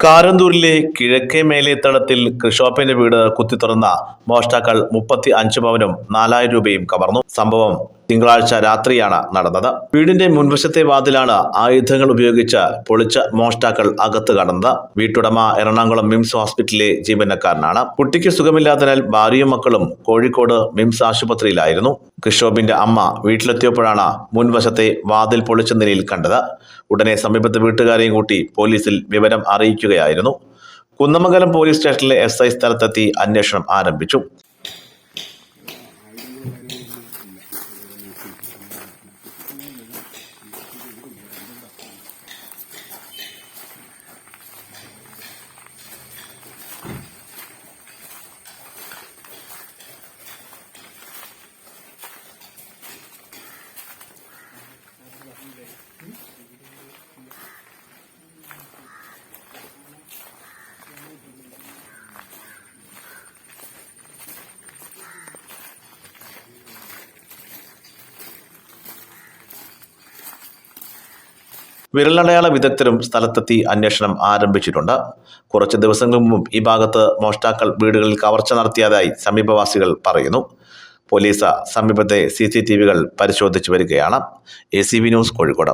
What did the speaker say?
കാരന്തൂരിലെ കിഴക്കേ മേലേത്തളത്തിൽ ക്രിഷോപ്പിന്റെ വീട് കുത്തിത്തുറന്ന മോഷ്ടാക്കൾ മുപ്പത്തി അഞ്ച് പവനും നാലായിരം രൂപയും കവർന്നു. സംഭവം തിങ്കളാഴ്ച രാത്രിയാണ് നടന്നത്. വീടിന്റെ മുൻവശത്തെ വാതിലാണ് ആയുധങ്ങൾ ഉപയോഗിച്ച് പൊളിച്ച മോഷ്ടാക്കൾ അകത്ത് കടന്നത്. വീട്ടുടമ എറണാകുളം മിംസ് ഹോസ്പിറ്റലിലെ ജീവനക്കാരനാണ്. കുട്ടിക്ക് സുഖമില്ലാത്തതിനാൽ ഭാര്യയും മക്കളും കോഴിക്കോട് മിംസ് ആശുപത്രിയിലായിരുന്നു. കിഷോബിന്റെ അമ്മ വീട്ടിലെത്തിയപ്പോഴാണ് മുൻവശത്തെ വാതിൽ പൊളിച്ച നിലയിൽ കണ്ടത്. ഉടനെ സമീപത്തെ വീട്ടുകാരെയും കൂട്ടി പോലീസിൽ വിവരം അറിയിക്കുകയായിരുന്നു. കുന്നമംഗലം പോലീസ് സ്റ്റേഷനിലെ എസ് ഐ സ്ഥലത്തെത്തി അന്വേഷണം ആരംഭിച്ചു. വിരലടയാള വിദഗ്ധരും സ്ഥലത്തെത്തി അന്വേഷണം ആരംഭിച്ചിട്ടുണ്ട്. കുറച്ച് ദിവസങ്ങൾക്ക് മുമ്പ് ഈ ഭാഗത്ത് മോഷ്ടാക്കൾ വീടുകളിൽ കവർച്ച നടത്തിയതായി സമീപവാസികൾ പറയുന്നു. പോലീസ് സമീപത്തെ സി സി ടി വികൾ പരിശോധിച്ചു വരികയാണ്. A C V news Kozhikode.